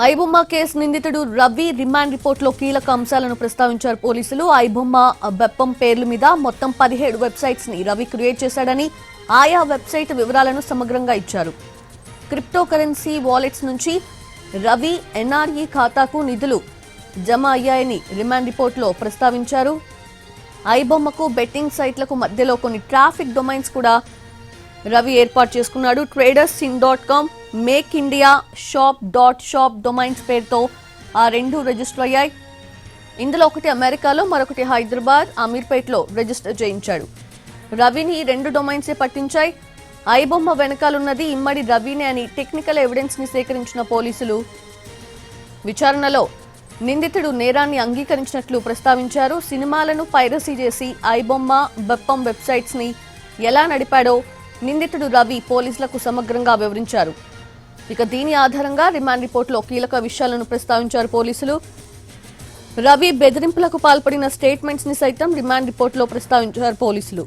IBomma case నిందితుడు Ravi remand రిపోర్ట్లో కీలక అంశాలను ప్రస్తావించారు పోలీసులు. ఐబొమ్మ బెప్పం పేర్ల మీద మొత్తం పదిహేడు వెబ్సైట్స్ని రవి క్రియేట్ చేశాడని ఆయా వెబ్సైట్ వివరాలను సమగ్రంగా ఇచ్చారు. క్రిప్టో కరెన్సీ వాలెట్స్ నుంచి రవి ఎన్ఆర్ఈ ఖాతాకు నిధులు జమ అయ్యాయని రిమాండ్ రిపోర్ట్లో ప్రస్తావించారు. ఐబొమ్మకు బెట్టింగ్ సైట్లకు మధ్యలో కొన్ని ట్రాఫిక్ డొమైన్స్ కూడా రవి ఏర్పాటు చేసుకున్నాడు. Traders in dot com make India shop dot shop domains పేరుతో ఆ రెండు రిజిస్టర్ అయ్యాయి. ఇందులో ఒకటి అమెరికాలో మరొకటి హైదరాబాద్ అమీర్పేట్లో రిజిస్టర్ చేయించాడు. రవిని రెండు డొమైన్సే పట్టించాయి. ఐబొమ్మ వెనకాలన్నది ఇమ్మడి రవినే అని టెక్నికల్ ఎవిడెన్స్ని సేకరించిన పోలీసులు. విచారణలో నిందితుడు నేరాన్ని అంగీకరించినట్లు ప్రస్తావించారు. సినిమాలను పైరసీ చేసి ఐబొమ్మ బెప్పం వెబ్సైట్స్ని ఎలా నడిపాడో నిందితుడు రవి పోలీసులకు సమగ్రంగా వివరించారు. ఇక దీని ఆధారంగా రిమాండ్ రిపోర్టులో కీలక విషయాలను ప్రస్తావించారు పోలీసులు. రవి బెదిరింపులకు పాల్పడిన స్టేట్మెంట్స్ని సైతం రిమాండ్ రిపోర్టులో ప్రస్తావించారు పోలీసులు.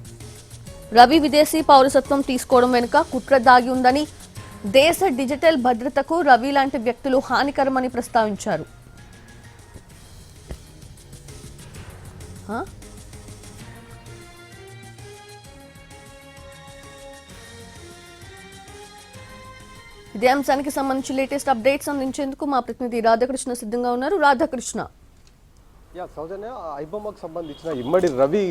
రవి విదేశీ పౌరసత్వం తీసుకోవడం వెనుక కుట్ర దాగి ఉందని దేశ డిజిటల్ భద్రతకు రవి లాంటి వ్యక్తులు హానికరమని ప్రస్తావించారు. ఇదే అంశానికి సంబంధించి లేటెస్ట్ అప్డేట్స్ అందించేందుకు మా ప్రతినిధి రాధాకృష్ణ సిద్ధంగా ఉన్నారు. రాధాకృష్ణ. యా సౌజన్య ఐబొమ్మకు సంబంధించిన ఇమ్మడి రవి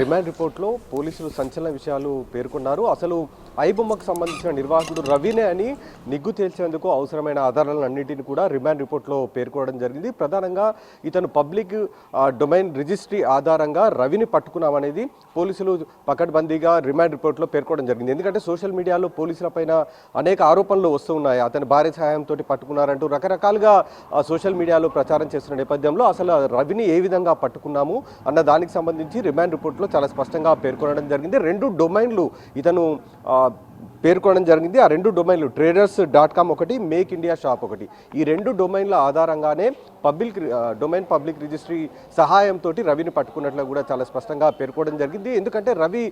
రిమాండ్ రిపోర్ట్లో పోలీసులు సంచలన విషయాలు పేర్కొన్నారు. అసలు ఐబొమ్మకు సంబంధించిన నిర్వాహకుడు రవినే అని నిగ్గు తేల్చేందుకు అవసరమైన ఆధారాలన్నింటిని కూడా రిమాండ్ రిపోర్ట్లో పేర్కొనడం జరిగింది. ప్రధానంగా ఇతను పబ్లిక్ డొమైన్ రిజిస్ట్రీ ఆధారంగా రవిని పట్టుకున్నామనేది పోలీసులు పకడ్బందీగా రిమాండ్ రిపోర్ట్లో పేర్కొనడం జరిగింది. ఎందుకంటే సోషల్ మీడియాలో పోలీసుల పైన అనేక ఆరోపణలు వస్తున్నాయి అతని భార్య సహాయంతో పట్టుకున్నారంటూ రకరకాలుగా సోషల్ మీడియాలో ప్రచారం చేస్తున్న నేపథ్యంలో అసలు రవి వ్యక్తిని ఏ విధంగా పట్టుకున్నాము అన్న దానికి సంబంధించి రిమాండ్ రిపోర్ట్లో చాలా స్పష్టంగా పేర్కొనడం జరిగింది. రెండు డొమైన్లు ఇతను ఆ, పేర్కొనడం జరిగింది. ఆ రెండు డొమైన్లు ట్రేడర్స్ డాట్ కామ్ ఒకటి మేక్ ఇండియా షాప్ ఒకటి. ఈ రెండు డొమైన్ల ఆధారంగానే పబ్లిక్ డొమైన్ పబ్లిక్ రిజిస్ట్రీ సహాయంతో రవిని పట్టుకున్నట్లు కూడా చాలా స్పష్టంగా పేర్కోవడం జరిగింది. ఎందుకంటే రవి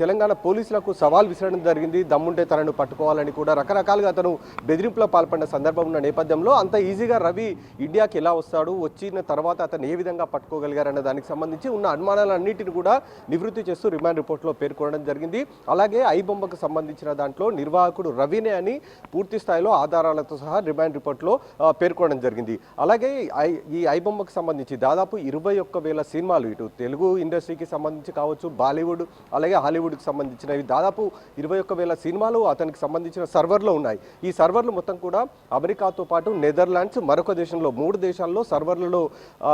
తెలంగాణ పోలీసులకు సవాల్ విసరడం జరిగింది. దమ్ముంటే తనను పట్టుకోవాలని కూడా రకరకాలుగా అతను బెదిరింపులో పాల్పడిన సందర్భం ఉన్న నేపథ్యంలో అంత ఈజీగా రవి ఇండియాకి ఎలా వస్తాడు వచ్చిన తర్వాత అతను ఏ విధంగా పట్టుకోగలిగారన్న దానికి సంబంధించి ఉన్న అనుమానాలన్నింటిని కూడా నివృత్తి చేస్తూ రిమాండ్ రిపోర్ట్లో పేర్కొనడం జరిగింది. అలాగే ఐ బొమ్మకు సంబంధించిన దాంట్లో నిర్వాహకుడు రవినే అని పూర్తి స్థాయిలో ఆధారాలతో సహా రిమాండ్ రిపోర్ట్లో పేర్కొనడం జరిగింది. అలాగే ఐ- ఈ ఐబొమ్మకు సంబంధించి దాదాపు ఇరవై ఒక్క వేల సినిమాలు ఇటు తెలుగు ఇండస్ట్రీకి సంబంధించి కావచ్చు బాలీవుడ్ అలాగే హాలీవుడ్కి సంబంధించినవి దాదాపు ఇరవై ఒక్క వేల సినిమాలు అతనికి సంబంధించిన సర్వర్లో ఉన్నాయి. ఈ సర్వర్లు మొత్తం కూడా అమెరికాతో పాటు నెదర్లాండ్స్ మరొక దేశంలో మూడు దేశాల్లో సర్వర్లలో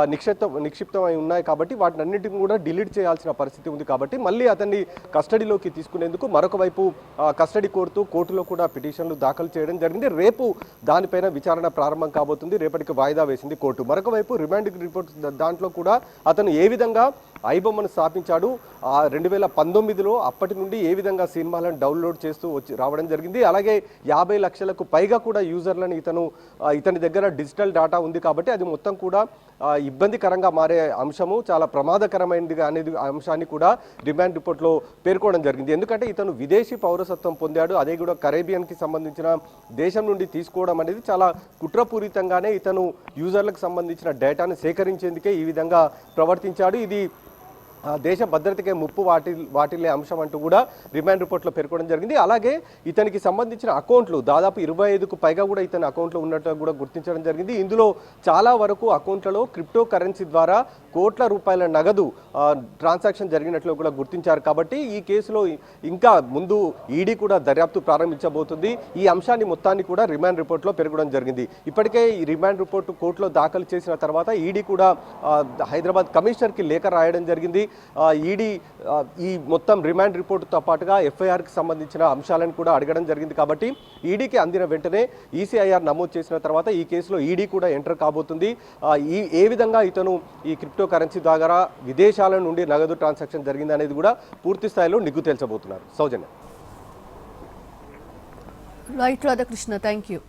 నిక్షిప్త నిక్షిప్తమై ఉన్నాయి కాబట్టి వాటిని అన్నింటిని కూడా డిలీట్ చేయాల్సిన పరిస్థితి ఉంది కాబట్టి మళ్ళీ అతన్ని కస్టడీలోకి తీసుకునేందుకు మరొక వైపు కస్టడీ కోరుతూ కోర్టులో కూడా పిటిషన్లు దాఖలు చేయడం జరిగింది. రేపు దానిపైన విచారణ ప్రారంభం కాబోతుంది. రేపటికి వాయిదా వేసింది కోర్టు. మరొక వైపు రిమాండ్ రిపోర్ట్ దాంట్లో కూడా అతను ఏ విధంగా ఐబొమ్మను స్థాపించాడు ఆ రెండు వేల పంతొమ్మిదిలో అప్పటి నుండి ఏ విధంగా సినిమాలను డౌన్లోడ్ చేస్తూ వచ్చి రావడం జరిగింది. అలాగే యాభై లక్షలకు పైగా కూడా యూజర్లను ఇతను ఇతని దగ్గర డిజిటల్ డేటా ఉంది కాబట్టి అది మొత్తం కూడా ఇబ్బందికరంగా మారే అంశము చాలా ప్రమాదకరమైనది అనేది అంశాన్ని కూడా రిమాండ్ రిపోర్ట్లో పేర్కోవడం జరిగింది. ఎందుకంటే ఇతను విదేశీ పౌరసత్వం పొందాడు. అదే కూడా కరేబియన్కి సంబంధించిన దేశం నుండి తీసుకోవడం అనేది చాలా కుట్రపూరితంగానే ఇతను యూజర్లకు సంబంధించిన డేటాను సేకరించేందుకే ఈ విధంగా ప్రవర్తించాడు. ఇది దేశ భద్రతకే ముప్పు వాటి వాటిల్లే అంశం అంటూ కూడా రిమాండ్ రిపోర్ట్లో పేర్కొనడం జరిగింది. అలాగే ఇతనికి సంబంధించిన అకౌంట్లు దాదాపు ఇరవై ఐదుకు పైగా కూడా ఇతని అకౌంట్లో ఉన్నట్టు కూడా గుర్తించడం జరిగింది. ఇందులో చాలా వరకు అకౌంట్లలో క్రిప్టో కరెన్సీ ద్వారా కోట్ల రూపాయల నగదు ట్రాన్సాక్షన్ జరిగినట్లు కూడా గుర్తించారు. కాబట్టి ఈ కేసులో ఇంకా ముందు ఈడీ కూడా దర్యాప్తు ప్రారంభించబోతుంది. ఈ అంశాన్ని మొత్తాన్ని కూడా రిమాండ్ రిపోర్ట్లో పెరగడం జరిగింది. ఇప్పటికే ఈ రిమాండ్ రిపోర్టు కోర్టులో దాఖలు చేసిన తర్వాత ఈడీ కూడా హైదరాబాద్ కమిషనర్కి లేఖ రాయడం జరిగింది. ఈడీ ఈ మొత్తం రిమాండ్ రిపోర్టుతో పాటుగా ఎఫ్ఐఆర్కి సంబంధించిన అంశాలను కూడా అడగడం జరిగింది కాబట్టి ఈడీకి అందిన వెంటనే ఈసీఐఆర్ నమోదు చేసిన తర్వాత ఈ కేసులో ఈడీ కూడా ఎంటర్ కాబోతుంది. ఈ ఏ విధంగా ఇతను ఈ క్రిప్టో కరెన్సీ ద్వారా విదేశాల నుండి నగదు ట్రాన్సాక్షన్ జరిగింది అనేది కూడా పూర్తి స్థాయిలో నిగ్గు తేల్చబోతున్నారు. Soujanya. Right Radhakrishna thank you